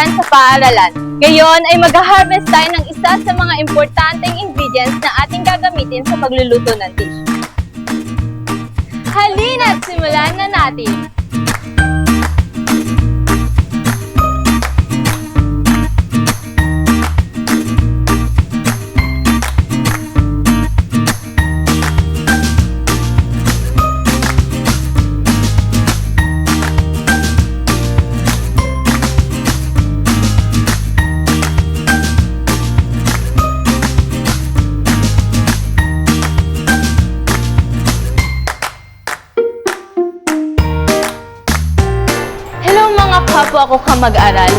yan sa paaralan. Ngayon ay mag-harvest tayo ng isa sa mga importanteng ingredients na ating gagamitin sa pagluluto ng dish. Halina't simulan na natin! Mga kapwa ko kamag-aral.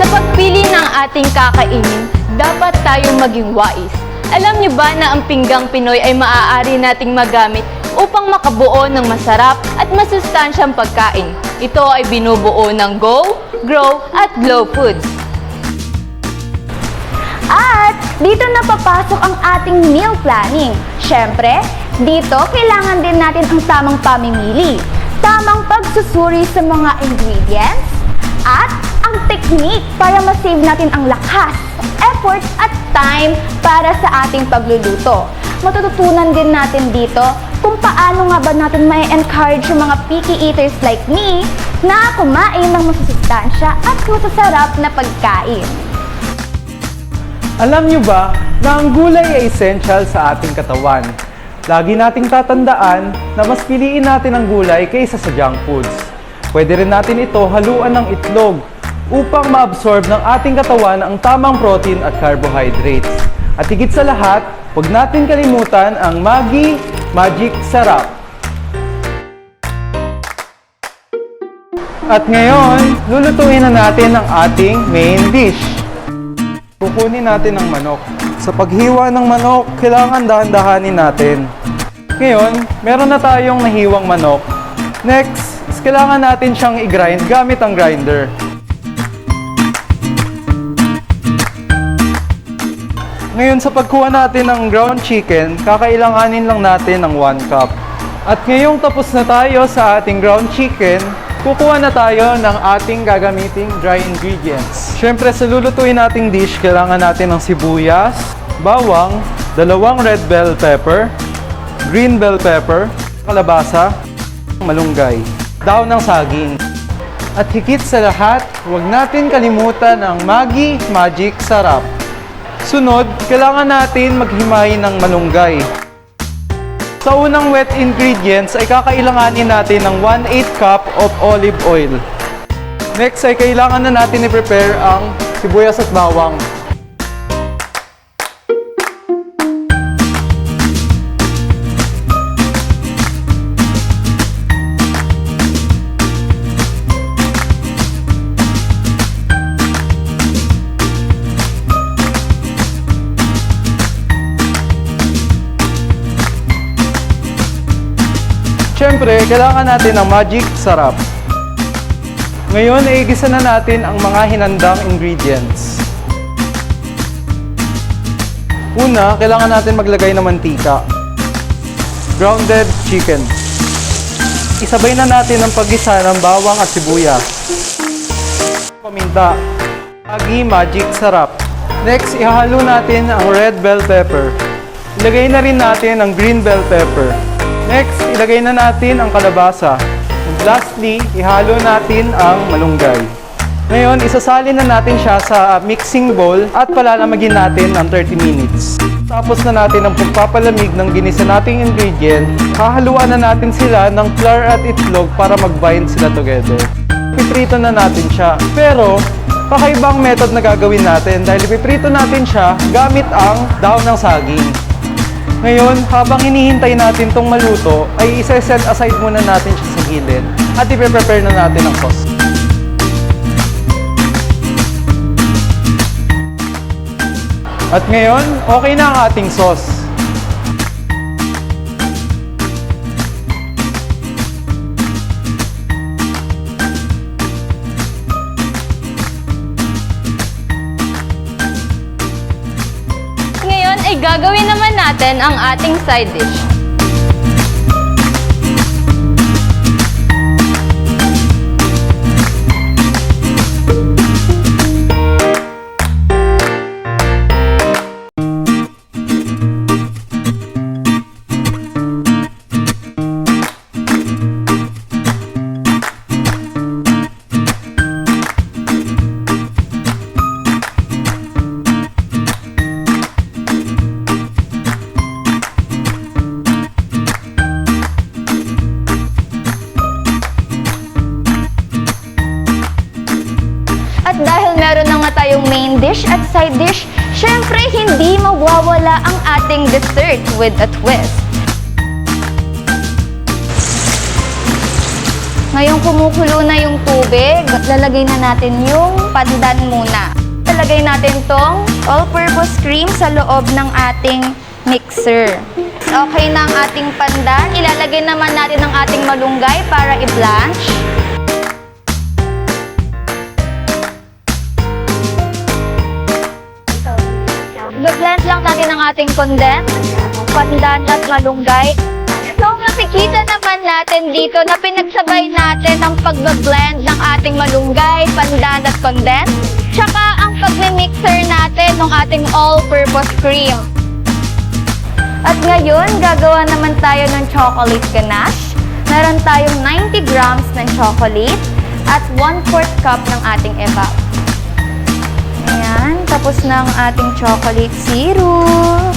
Sa pagpili ng ating kakainin, dapat tayong maging wais. Alam niyo ba na ang pinggang Pinoy ay maaari nating magamit upang makabuo ng masarap at masustansyang pagkain? Ito ay binubuo ng Go, Grow at Glow Foods. At dito na papasok ang ating meal planning. Siyempre, dito kailangan din natin ang tamang pamimili, tamang pagsusuri sa mga ingredients, at ang technique para masave natin ang lakas, effort at time para sa ating pagluluto. Matututunan din natin dito kung paano nga ba natin may encourage yung mga picky eaters like me na kumain ng masusustansya at masasarap na pagkain. Alam nyo ba na ang gulay ay essential sa ating katawan? Lagi nating tatandaan na mas piliin natin ang gulay kaysa sa junk foods. Pwede rin natin ito haluan ng itlog upang ma-absorb ng ating katawan ang tamang protein at carbohydrates. At higit sa lahat, huwag natin kalimutan ang Maggi Magic Sarap. At ngayon, lulutuin na natin ang ating main dish. Kukunin natin ang manok. Sa paghiwa ng manok, kailangan dahan-dahanin natin. Ngayon, meron na tayong nahiwang manok. Next, kailangan natin siyang i-grind gamit ang grinder. Ngayon, sa pagkuha natin ng ground chicken, kakailanganin lang natin ng 1 cup. At ngayong tapos na tayo sa ating ground chicken, kukuha na tayo ng ating gagamiting dry ingredients. Siyempre, sa lulutuin nating dish, kailangan natin ng sibuyas, bawang, dalawang red bell pepper, green bell pepper, kalabasa, malunggay, daon ng saging. At higit sa lahat, huwag natin kalimutan ang Maggi Magic Sarap. Sunod, kailangan natin maghimay ng malunggay. Sa unang wet ingredients ay kakailanganin natin ng 1/8 cup of olive oil. Next ay kailangan na natin i-prepare ang sibuyas at bawang. Siyempre, kailangan natin ng magic sarap. Ngayon, igisa na natin ang mga hinandang ingredients. Una, kailangan natin maglagay ng mantika. Grounded chicken. Isabay na natin ang paggisa ng bawang at sibuyas. Paminta. Agi magic sarap. Next, ihahalo natin ang red bell pepper. Ilagay na rin natin ang green bell pepper. Next, ilagay na natin ang kalabasa. And lastly, ihalo natin ang malunggay. Ngayon, isasalin na natin siya sa mixing bowl at palalamagin natin ng 30 minutes. Tapos na natin ang pagpapalamig ng ginisa nating ingredient, hahaluan na natin sila ng flour at itlog para mag-bind sila together. Piprito na natin siya. Pero, kakaibang method na gagawin natin dahil ipiprito natin siya gamit ang daon ng saging. Ngayon, habang hinihintay natin tong maluto, ay isa-set aside muna natin siya sa gilid at i-prepare na natin ang sauce. At ngayon, okay na ang ating sauce. Gagawin naman natin ang ating side dish. Tayong main dish at side dish, syempre hindi mawawala ang ating dessert with a twist. Ngayong kumukulo na yung tubig, lalagay na natin yung pandan muna. Lalagay natin tong all-purpose cream sa loob ng ating mixer. Okay na ang ating pandan. Ilalagay naman natin ang ating malunggay para i-blanch. Ating condensed, pandan at malunggay. So, makikita naman natin dito na pinagsabay natin ang pagbablend ng ating malunggay, pandan at condensed, tsaka ang pagme-mixer natin ng ating all-purpose cream. At ngayon, gagawa naman tayo ng chocolate ganache. Meron tayong 90 grams ng chocolate at 1/4 cup ng ating evap. Ayan, tapos na ang ating chocolate syrup.